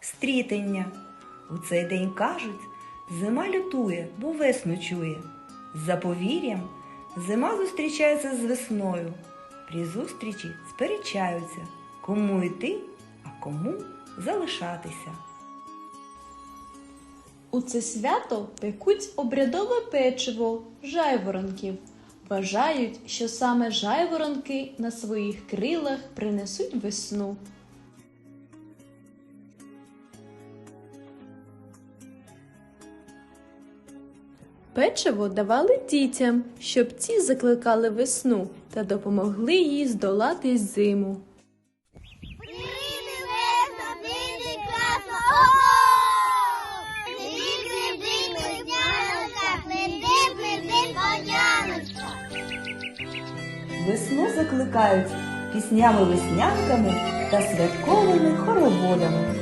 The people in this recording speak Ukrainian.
стрітення. У цей день кажуть, зима лютує, бо весну чує. За повір'ям, зима зустрічається з весною. При зустрічі сперечаються, кому йти, а кому залишатися. У це свято пекуть обрядове печиво жайворонків. Вважають, що саме жайворонки на своїх крилах принесуть весну. Печиво давали дітям, щоб ті закликали весну та допомогли їй здолати зиму. Весну закликають піснями веснянками та святковими хороводами.